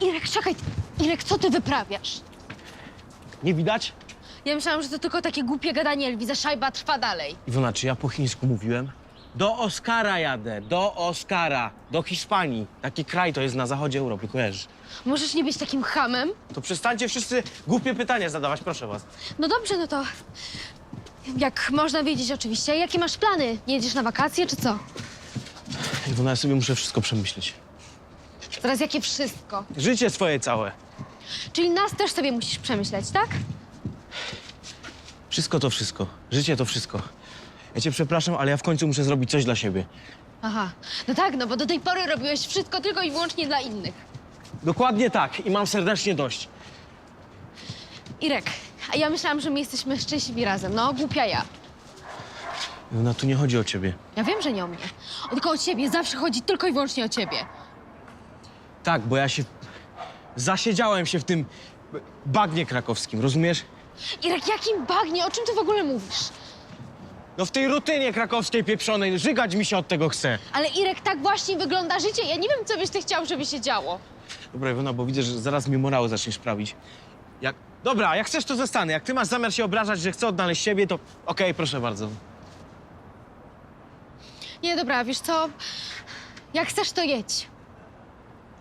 Irek, czekaj. Irek, co ty wyprawiasz? Nie widać? Ja myślałam, że to tylko takie głupie gadanie Elwiza. Szajba trwa dalej. Iwona, czy ja po chińsku mówiłem? Do Oscara jadę, do Oscara, do Hiszpanii. Taki kraj to jest na zachodzie Europy, kojarzysz? Możesz nie być takim hamem? To przestańcie wszyscy głupie pytania zadawać, proszę was. No dobrze, no to... Jak można wiedzieć oczywiście, jakie masz plany? Jedziesz na wakacje, czy co? Iwona, ja sobie muszę wszystko przemyśleć. Teraz jakie wszystko. Życie swoje całe. Czyli nas też sobie musisz przemyśleć, tak? Wszystko to wszystko. Życie to wszystko. Ja cię przepraszam, ale ja w końcu muszę zrobić coś dla siebie. Aha. No tak, no bo do tej pory robiłeś wszystko tylko i wyłącznie dla innych. Dokładnie tak i mam serdecznie dość. Irek, a ja myślałam, że my jesteśmy szczęśliwi razem. No, głupia ja. Iwona, tu nie chodzi o ciebie. Ja wiem, że nie o mnie. O, tylko o ciebie. Zawsze chodzi tylko i wyłącznie o ciebie. Tak, bo ja się... Zasiedziałem się w tym bagnie krakowskim, rozumiesz? Irek, jakim bagnie? O czym ty w ogóle mówisz? No w tej rutynie krakowskiej pieprzonej, żygać mi się od tego chce. Ale Irek, tak właśnie wygląda życie. Ja nie wiem, co byś ty chciał, żeby się działo. Dobra, Iwona, bo widzę, że zaraz mi morał zaczniesz prawić. Jak... Dobra, jak chcesz, to zostanę. Jak ty masz zamiar się obrażać, że chcę odnaleźć siebie, to okej, proszę bardzo. Nie, dobra, wiesz co? Jak chcesz, to jedź.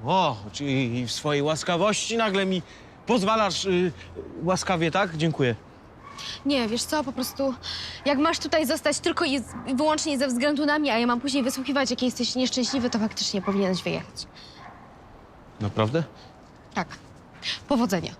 O, czyli w swojej łaskawości nagle mi pozwalasz y, łaskawie, tak? Dziękuję. Nie, wiesz co, po prostu jak masz tutaj zostać tylko i z- wyłącznie ze względu na mnie, a ja mam później wysłuchiwać, jaki jesteś nieszczęśliwy, to faktycznie powinieneś wyjechać. Naprawdę? Tak. Powodzenia.